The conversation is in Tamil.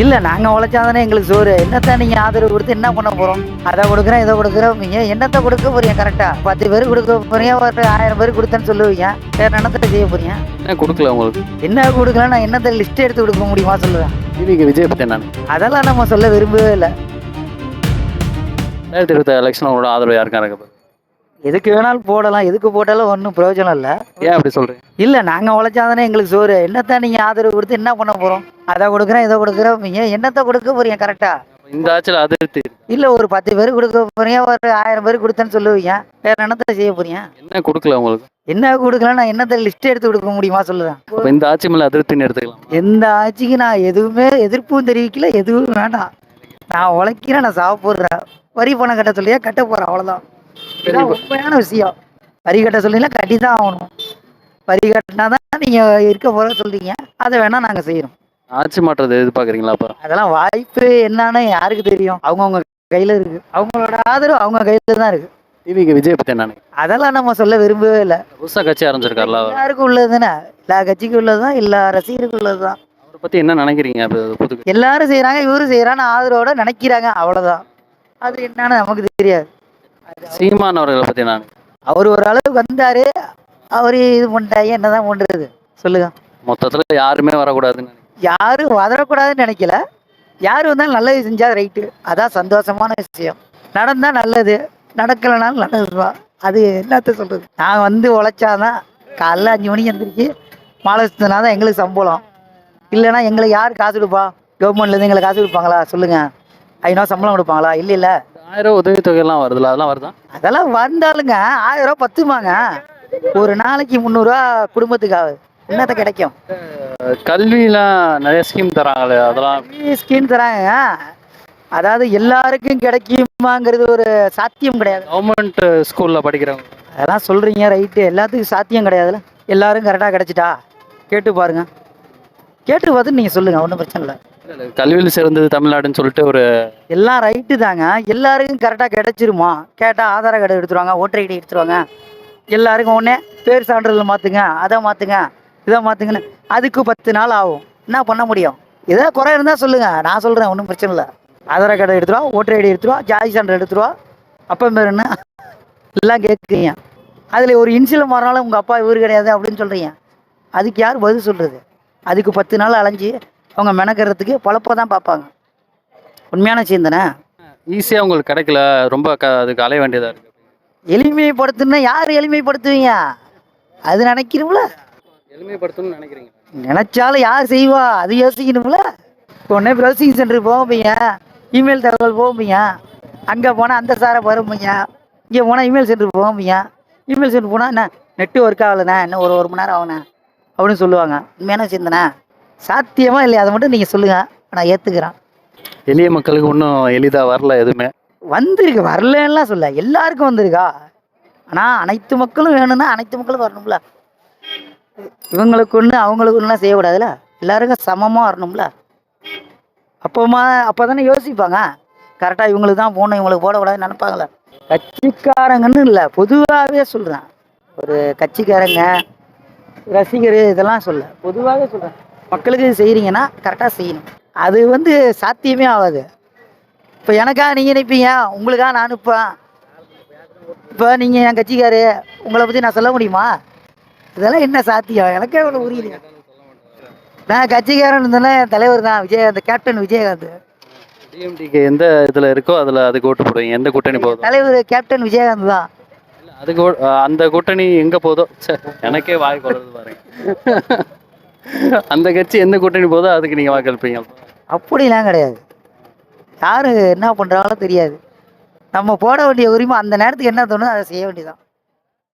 இல்ல நாங்க உழைச்சாதானே எங்களுக்கு சோறு. என்னத்த நீங்க ஆதரவு கொடுத்து என்ன பண்ண போறோம்? அதை கொடுக்குறேன் இதை கொடுக்குறோம். நீங்க என்னத்த கொடுக்க போறீங்க கரெக்டா பத்து பேர் கொடுக்க போறீங்க ஒரு ஆயிரம் பேர் கொடுத்தேன்னு சொல்லுவீங்க. வேற என்னத்த செய்ய போறீங்க? என்ன கொடுக்கல உங்களுக்கு? என்ன கொடுக்கலாம் நான் என்னத்த லிஸ்ட் எடுத்து கொடுக்க முடியுமா சொல்லுவேன் டிவிக்கு விஜய் பற்றி என்ன? அதெல்லாம் நம்ம சொல்ல விரும்பவே இல்லை. ரெண்டாயிரத்தி இருபத்தி எலெக்ஷன் உங்களோட ஆதரவு யாருக்கா? இருக்க போகுது எதுக்கு வேணாலும் போடலாம் எதுக்கு போட்டாலும் ஒன்றும் பிரயோஜனம் இல்லை. ஏன் அப்படி சொல்றீங்க? இல்ல நாங்க உழைச்சாதானே எங்களுக்கு சோறு. என்னத்த நீங்க ஆதரவு கொடுத்து என்ன பண்ண போறோம்? அதை கொடுக்குறேன் இதை கொடுக்குறோம். நீங்க என்னத்த கொடுக்க போறீங்க கரெக்டா இந்த ஆட்சியில் அதிருப்தி. இல்ல ஒரு பத்து பேர் கொடுக்க போறீங்க ஒரு ஆயிரம் பேர் கொடுத்தேன்னு சொல்லுவீங்க. வேற என்னத்த செய்ய போறீங்க? என்ன கொடுக்கல உங்களுக்கு? என்ன கொடுக்கலாம் நான் என்னத்த லிஸ்ட் எடுத்து கொடுக்க முடியுமா சொல்லுவேன் இந்த ஆட்சி மேலே அதிருப்தின்னு எடுத்துக்கலாம். எந்த ஆட்சிக்கு நான் எதுவுமே எதிர்ப்பும் தெரிவிக்கல எதுவும் வேண்டாம். நான் உழைக்கிறேன் நான் சாப்பிட போடுறேன் வரி பணம் கட்ட சொல்லியா? கட்ட போறேன் அவ்வளவுதான். உண்மையான விஷயம். வரி கட்ட சொல்லிங்களா கட்டி தான் ஆகணும். வரி கட்டினா தான் நீங்க இருக்க போற சொல்றீங்க. அதை வேணா நாங்க செய்யறோம். ஆட்சி மாற்றத்தை எதிர்பார்க்குறீங்களா அப்போ? அதெல்லாம் வாய்ப்பு என்னன்னு யாருக்கு தெரியும்? அவங்கவுங்க கையில இருக்கு. அவங்களோட ஆதரவு அவங்க கையில தான் இருக்கு. டிவிக்கு விஜய் பற்றி என்ன நினைக்கிறீங்க? அதெல்லாம் நம்ம சொல்ல விரும்பவே இல்லை. புதுசா கட்சி ஆரம்பிச்சிருக்காருல. எல்லாருக்கும் உள்ளது தானே? எல்லா கட்சிக்கும் உள்ளதுதான் எல்லா ரசிகருக்கும் உள்ளதுதான் அவரை பற்றி என்ன நினைக்கிறீங்க? புது? எல்லாரும் செய்யறாங்க இவரும் செய்யறான்னு ஆதரவோட நினைக்கிறாங்க. அவ்வளவுதான். அது என்னன்னு நமக்கு தெரியாது. சீமான் அவர்களை பற்றி நான் அவர் ஒரு அளவுக்கு வந்தாரு. அவர் இது பண்ணிட்டாங்க என்னதான் பண்றது? சொல்லுங்க. மொத்தத்தில் யாருமே வரக்கூடாதுன்னு. யாரும் வதரக்கூடாதுன்னு நினைக்கல. யார் வந்தாலும் நல்லது செஞ்சா ரைட்டு அதான் சந்தோஷமான விஷயம். நடந்தா நல்லது. நடக்கலைனாலும் நல்லதுதான் அது என்னத்த சொல்றது? நான் வந்து உழைச்சாதான் காலைல அஞ்சு மணிக்கு எந்திரிச்சு மாலை சுத்தினா தான் எங்களுக்கு சம்பளம். இல்லைன்னா எங்களுக்கு யார் காசு கொடுப்பா? கவர்மெண்ட்லேருந்து எங்களுக்கு காசு கொடுப்பாங்களா? சொல்லுங்க. ஐநூறு சம்பளம் கொடுப்பாங்களா? இல்லை இல்லை. ஆயிரம் உதவித்தொகையெல்லாம் வருதுல்ல அதெல்லாம் வருதா? அதெல்லாம் வந்தாலுங்க ஆயிரம் ரூபா பத்துமாங்க. ஒரு நாளைக்கு முந்நூறுரூவா குடும்பத்துக்கு ஆகுது என்னத்த கிடைக்கும்? அஹ் கல்விலாம் நிறைய ஸ்கீம் தராங்களே அதெல்லாம் ஸ்கீம் தராங்க அதாவது எல்லாருக்கும் கிடைக்குமாங்கிறது ஒரு சாத்தியம் கிடையாது. கவர்மெண்ட் ஸ்கூலில் படிக்கிறவங்க. அதெல்லாம் சொல்றீங்க ரைட்டு எல்லாத்துக்கும் சாத்தியம் கிடையாதுல்ல எல்லாரும் கரெக்டாக கிடைச்சிட்டா? கேட்டு பாருங்க. கேட்டு பார்த்து நீங்கள் சொல்லுங்க ஒன்றும் பிரச்சனை இல்ல, கல்வியில் சிறந்தது தமிழ்நாடுன்னு சொல்லிட்டு ஒரு எல்லாம் ரைட்டு தாங்க. எல்லாருக்கும் கரெக்டாக கிடைச்சிருமா? கேட்டால் ஆதார கார்டு எடுத்துருவாங்க ஓட்டர் ஐடி எடுத்துருவாங்க. எல்லாருக்கும் ஒன்றே பேர் சான்றிதழ் மாற்றுங்க அதை மாற்றுங்க இதை மாற்றுங்கன்னு அதுக்கு பத்து நாள் ஆகும். என்ன பண்ண முடியும்? ஏதாவது குறை இருந்தால் சொல்லுங்கள் நான் சொல்கிறேன் ஒன்றும் பிரச்சனை இல்லை. ஆதார கார்டு எடுத்துருவா ஓட்டர் ஐடி எடுத்துருவா ஜாதி சான்று எடுத்துருவா. அப்பா பேருன்னு என்ன? எல்லாம் கேட்குறீங்க. அதில் ஒரு இன்சில் மாறினாலும் உங்கள் அப்பா இவர் கிடையாது அப்படின்னு சொல்கிறீங்க அதுக்கு யார் பதில் சொல்கிறது அதுக்கு பத்து நாள் அலைஞ்சு அவங்க மெனக்கிறதுக்கு பொழப்ப தான் பார்ப்பாங்க. உண்மையான விஷயம் தானே ஈஸியாக உங்களுக்கு கிடைக்கல ரொம்ப க அதுக்கு அலைய வேண்டியதாக இருக்குது எளிமைப்படுத்துனா யார் எளிமைப்படுத்துவீங்க? அது நினைக்கணும்ல. எளிமைப்படுத்தணும்னு நினைக்கிறீங்க. நினைச்சாலும் யார் செய்வா? அது யோசிக்கணும்ல. உடனே ப்ரௌசிங் சென்டர் போவீங்க இமெயில் தகவல் போவீங்க அங்கே போனால் அந்த சாரை வருவீங்க இங்கே போனால் இமெயில் சென்டர் போவீங்க இமெயில் சென்டர் போனால் என்ன? நெட்டு ஒர்க் ஆகலைண்ணே. இன்னும் ஒரு ஒரு மணி நேரம் ஆகுண்ணே. அப்படின்னு சொல்லுவாங்க. உண்மையான சிந்தனை. சாத்தியமா இல்லையா? அதை மட்டும் நீங்கள் சொல்லுங்கள் நான் ஏற்றுக்கிறேன் எளிய மக்களுக்கு ஒன்றும் எளிதாக வரல எதுவுமே. வந்திருக்கு. வரலன்னுலாம் சொல்ல. எல்லாருக்கும் வந்திருக்கா? ஆனால் அனைத்து மக்களும் வேணும்னா அனைத்து மக்களும் வரணும்ல. இவங்களுக்கு ஒன்று அவங்களுக்கு ஒன்றுலாம் செய்யக்கூடாதுல்ல? எல்லாருக்கும் சமமாக வரணும்ல. அப்போமா அப்போ தானே யோசிப்பாங்க கரெக்டாக இவங்களுக்கு தான் போகணும் இவங்களுக்கு போடக்கூடாதுன்னு நினைப்பாங்களே கட்சிக்காரங்கன்னு இல்லை. பொதுவாகவே சொல்கிறேன் ஒரு கட்சிக்காரங்க ரசிகர் இதெல்லாம் சொல்ல. பொதுவாகவே சொல்கிறேன் மக்களுக்கு செய்கிறீங்கன்னா கரெக்டாக செய்யணும். அது வந்து சாத்தியமே ஆகாது. இப்போ எனக்கா நீங்கள் நினைப்பீங்க உங்களுக்கா நான் நிற்பேன் இப்போ நீங்கள் என் கட்சிக்காரு உங்களை பற்றி நான் சொல்ல முடியுமா? இதெல்லாம் என்ன சாத்தியம்? எனக்கே அவ்வளோ புரியல நான் கட்சிக்காரன் இருந்தேன்னா என் தலைவர் தான் விஜயகாந்த். கேப்டன் விஜயகாந்த் டிஎம்டிக்கு எந்த இதில் இருக்கோ அதில் அதுக்கு ஓட்டு போடுவீங்க. எந்த கூட்டணி போதும் தலைவர் கேப்டன் விஜயகாந்த் தான். அதுக்கு அந்த கூட்டணி எங்கே போதோ? எனக்கே வாய் போடுறது பாருங்க. அந்த கட்சி எந்த கூட்டணி போதோ அதுக்கு நீங்கள் வாக்களிப்பீங்க. அப்படிலாம் கிடையாது. யார் என்ன பண்ணுறாங்களோ தெரியாது. நம்ம போட வேண்டிய உரிமை அந்த நேரத்துக்கு என்ன தோணுதோ அதை செய்ய வேண்டியதான்